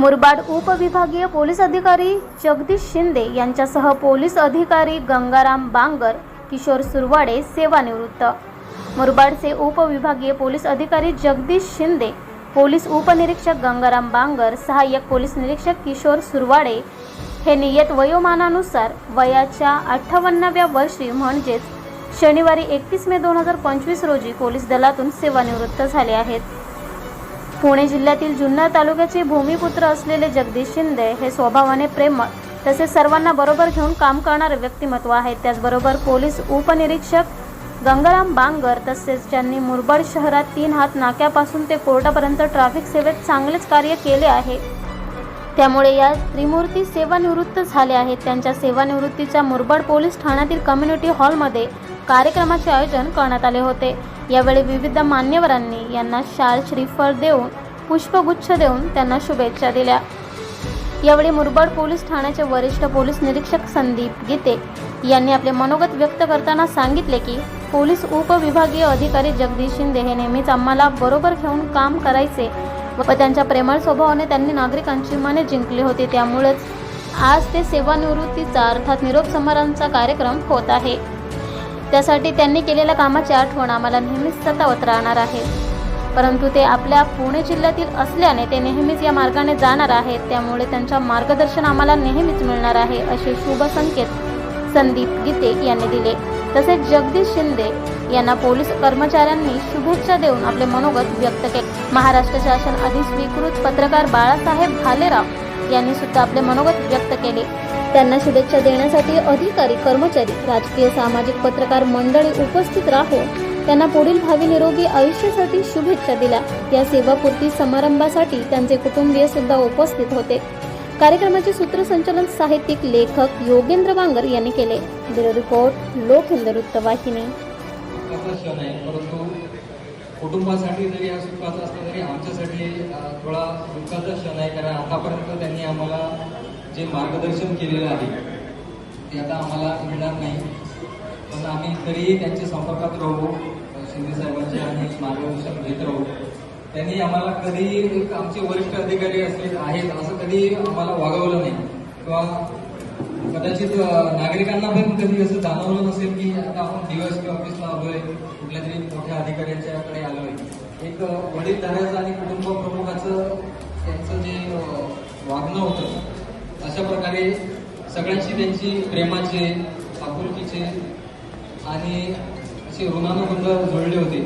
मुरबाड उपविभागीय पोलीस अधिकारी जगदीश शिंदे यांच्यासह पोलीस अधिकारी गंगाराम बांगर किशोर सुरवाडे सेवानिवृत्त. मुरबाडचे उपविभागीय पोलीस अधिकारी जगदीश शिंदे पोलीस उपनिरीक्षक गंगाराम बांगर सहाय्यक पोलीस निरीक्षक किशोर सुरवाडे हे नियत वयोमानानुसार वयाच्या अठ्ठावन्नाव्या वर्षी म्हणजेच शनिवारी एकतीस मे दोन हजार पंचवीस रोजी पोलीस दलातून सेवानिवृत्त झाले आहेत. पुणे जिल्ह्यातील जुन्नर तालुक्याचे भूमिपुत्र असलेले जगदीश शिंदे हे स्वभावाने प्रेमळ तसेच सर्वांना बरोबर घेऊन काम करणारे व्यक्तिमत्व आहे त्याचबरोबर पोलीस उपनिरीक्षक गंगाराम बांगर तसेच ज्यांनी मुरबाड शहरात तीन हात नाक्यापासून ते कोर्टापर्यंत ट्रॅफिक सेवेत चांगलेच कार्य केले आहे. त्यामुळे या त्रिमूर्ती सेवानिवृत्त झाले आहेत. त्यांच्या सेवानिवृत्तीच्या मुरबाड पोलीस ठाण्यातील कम्युनिटी हॉलमध्ये कार्यक्रमाचे आयोजन करण्यात आले होते. यावेळी विविध मान्यवरांनी यांना शाल श्रीफळ देऊन पुष्पगुच्छ देऊन त्यांना शुभेच्छा दिल्या. यावेळी मुरबाड पोलीस ठाण्याचे वरिष्ठ पोलीस निरीक्षक संदीप गीते यांनी आपले मनोगत व्यक्त करताना सांगितले की पोलीस उपविभागीय अधिकारी जगदीश शिंदे हे नेहमीच आम्हाला बरोबर घेऊन काम करायचे व त्यांच्या प्रेमळ स्वभावाने त्यांनी नागरिकांची मने जिंकली होती. त्यामुळेच आज ते सेवानिवृत्तीचा अर्थात निरोप समारंभाचा कार्यक्रम होत आहे. त्यासाठी त्यांनी केलेल्या कामाची आठवण आम्हाला नेहमीच सतावत राहणार आहे. परंतु ते आपल्या पुणे जिल्ह्यातील असल्याने ते नेहमीच या मार्गाने जाणार आहेत त्यामुळे त्यांच्या मार्गदर्शन आम्हाला नेहमीच मिळणार आहे असे शुभ संकेत संदीप गीते यांनी दिले. तसेच जगदीश शिंदे यांना पोलीस कर्मचाऱ्यांनी शुभेच्छा देऊन आपले मनोगत व्यक्त केले. महाराष्ट्र शासन अधिस्वीकृत पत्रकार बाळासाहेब भालेराव यांनी सुद्धा आपले मनोगत व्यक्त केले. त्यांना शुभेच्छा देण्यासाठी अधिकारी कर्मचारी राजकीय सामाजिक पत्रकार मंडळी उपस्थित राहून त्यांना पुढील भावी निरोगी आयुष्यासाठी शुभेच्छा दिल्या. या सेवापूर्ती समारंभासाठी त्यांचे कुटुंबीय सुद्धा उपस्थित होते. कार्यक्रमाचे सूत्रसंचालन साहित्यिक लेखक योगेंद्र बांगर यांनी केले. ब्युरो रिपोर्ट लोकहिंद वृत्तवाहिनी परंतु कुटुंबासाठी जरी हा सुखाचा असला तरी आमच्यासाठी थोडा दुःखाचा क्षण आहे. कारण आतापर्यंत त्यांनी आम्हाला जे मार्गदर्शन केलेलं आहे ते आता आम्हाला मिळणार नाही. पण आम्ही तरीही त्यांच्या संपर्कात राहू शिंदे साहेबांचे आम्ही मार्गदर्शन घेत राहू. त्यांनी आम्हाला कधी आमचे वरिष्ठ अधिकारी असले आहेत असं कधी आम्हाला वागवलं नाही. किंवा कदाचित नागरिकांना पण कधी असं जाणवलं नसेल की आता आपण डीवायसपी ऑफिसला आलोय कुठल्या तरी मोठ्या अधिकाऱ्यांच्याकडे आलोय. एक वडीलधाऱ्याचं आणि कुटुंब प्रमुखाचं त्यांचं जे वागणं होतं अशा प्रकारे सगळ्यांशी त्यांची प्रेमाचे आपुलकीचे आणि असे ऋणानुबंध जुळले होते.